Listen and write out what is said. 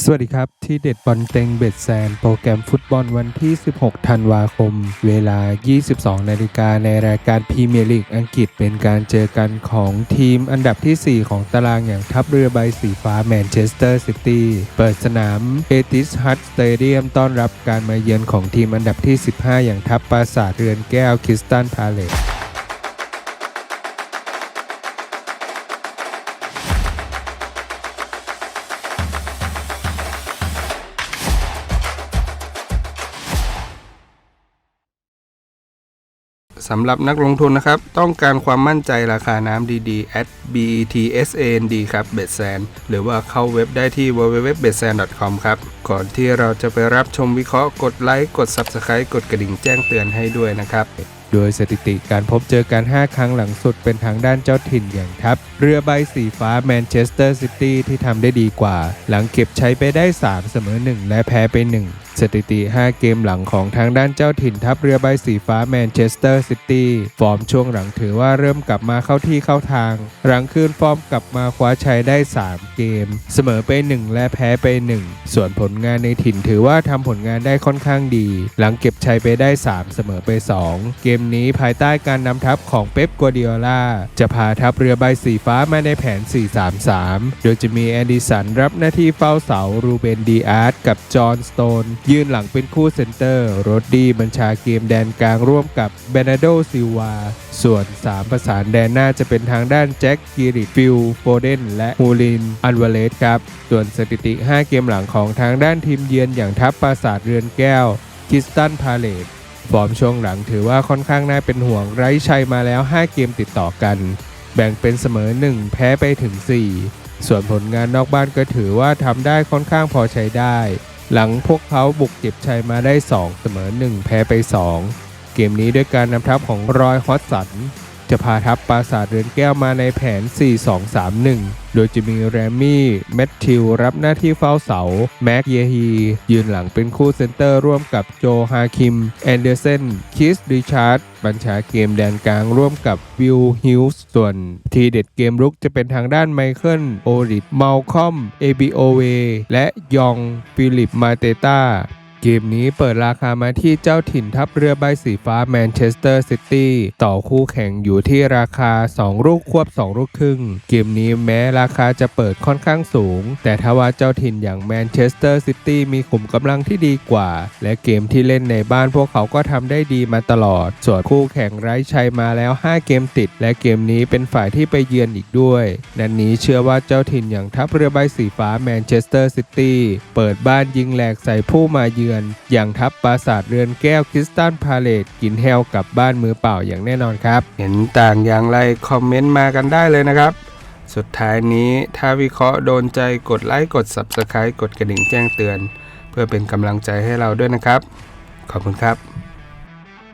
สวัสดีครับ ที่เด็ดบอลเต็งเบ็ดแซน โปรแกรมฟุตบอลวันที่ 16 ธันวาคม เวลา 22 นาฬิกาในรายการพรีเมียร์ลีกอังกฤษเป็นการเจอกันของทีมอันดับที่ 4 ของตารางอย่างทัพเรือใบสีฟ้าแมนเชสเตอร์ซิตี้เปิดสนามเอติสฮัตสเตเดียมต้อนรับการมาเยือนของทีมอันดับที่ 15 อย่างทัพปราสาทเรือนแก้วคริสตันพาเลต สำหรับนักลงทุนนะครับ ต้องการความมั่นใจราคาน้ำดีๆ at betsand ครับเบ s แซนหรือว่าเข้าเว็บได้ที่ www.betsand.com ครับ ก่อนที่เราจะไปรับชมวิเคราะห์กดไลค์กด Subscribe กดกระดิ่งแจ้งเตือนให้ด้วยนะครับ โดยสถิติการพบเจอกัน 5 ครั้งหลังสุดเป็นทางด้านเจ้าถิ่นอย่างทัพ เรือใบสีฟ้าแมนเชสเตอร์ซิตี้ที่ทำได้ดีกว่า หลังเก็บใช้ไปได้ 3 เสมอ 1 และแพ้ไป 1 สถิติ 5 เกมหลังของทางด้านเจ้าถิ่นทัพเรือใบสีฟ้าแมนเชสเตอร์ซิตี้ฟอร์มช่วงหลังถือว่าเริ่มกลับมาเข้าที่เข้าทาง หลังคืนฟอร์มกลับมาคว้าชัยได้ 3 เกม เสมอไป 1 และแพ้ไป 1 ส่วนผลงานในถิ่นถือว่าทำผลงานได้ค่อนข้างดี หลังเก็บชัยไปได้ 3 เสมอไป 2 เกมนี้ภายใต้การนำทัพของเป๊ปกัวเดียล่าจะพาทัพเรือใบสีฟ้ามาในแผน 4-3-3 โดยจะมีแอดิสันรับหน้าที่เฝ้าเสารูเบนดีอาร์ตกับจอห์นสโตนยืนหลังเป็นคู่เซนเตอร์โรดดี้บัญชาเกมแดนกลางร่วมกับเบนาโดซิวา ส่วน 3 ประสานแดนหน้าจะเป็นทางด้านแจ็คกิริฟิลโฟเดนและฮูลิน อันวาเลสครับ ส่วนสถิติ 5 เกมหลังของทางด้านทีมเยือนอย่างทัพปราสาทเรือนแก้วคิสตันพาเลตฟอร์มช่วงหลังถือว่าค่อนข้างน่าเป็นห่วงไร้ชัยมาแล้ว 5 เกมติดต่อกัน แบ่งเป็นเสมอ 1 แพ้ไปถึง 4 ส่วนผลงานนอกบ้านก็ถือว่าทำได้ค่อนข้างพอใช้ได้ หลังพวกเขาบุกเก็บชัยมาได้ 2 เสมอ 1 แพ้ไป 2 เกมนี้ด้วยการนำทัพของรอยฮอตสัน จะพาทัพปราสาทเรือนแก้วมาในแผน 4-2-3-1 โดยจะมีแรมมี่แมทธิวรับหน้าที่เฝ้าเสา แม็กเยฮี ยืนหลังเป็นคู่เซนเตอร์ร่วมกับโจฮาคิม แอนเดอร์เซน คิสดิชาร์ด บัญชาเกมแดนกลางร่วมกับวิลฮิลส์ส่วนทีเด็ดเกมรุกจะเป็นทางด้านไมเคิลโอริดมัลคอมเอบิโอเวและยองฟิลิปมาเตตา เกมนี้เปิดราคามาที่เจ้าถิ่นทัพเรือใบสีฟ้าแมนเชสเตอร์ซิตี้ต่อคู่แข่งอยู่ที่ราคา 2 ลูกควบ 2 ลูกครึ่ง เกมนี้แม้ราคาจะเปิดค่อนข้างสูง แต่ทว่าเจ้าถิ่นอย่างแมนเชสเตอร์ซิตี้มีขุมกำลังที่ดีกว่า และเกมที่เล่นในบ้านพวกเขาก็ทำได้ดีมาตลอด ส่วนคู่แข่งไร้ชัยมาแล้ว 5 เกมติด และเกมนี้เป็นฝ่ายที่ไปเยือนอีกด้วยนันนี้เชื่อว่าเจ้าถิ่นอย่างทัพเรือใบสีฟ้าแมนเชสเตอร์ซิตี้เปิดบ้านยิงแหลกใส่ผู้มาเยือนอย่างทัพปราสาทเรือนแก้วคริสตันพาเลตกินแฮวกลับบ้านมือเปล่าอย่างแน่นอนครับ เห็นต่างอย่างไรคอมเมนต์มากันได้เลยนะครับ สุดท้ายนี้ถ้าวิเคราะห์โดนใจกดไลค์กด Subscribe กดกระดิ่งแจ้งเตือน เพื่อเป็นกำลังใจให้เราด้วยนะครับ ขอบคุณครับ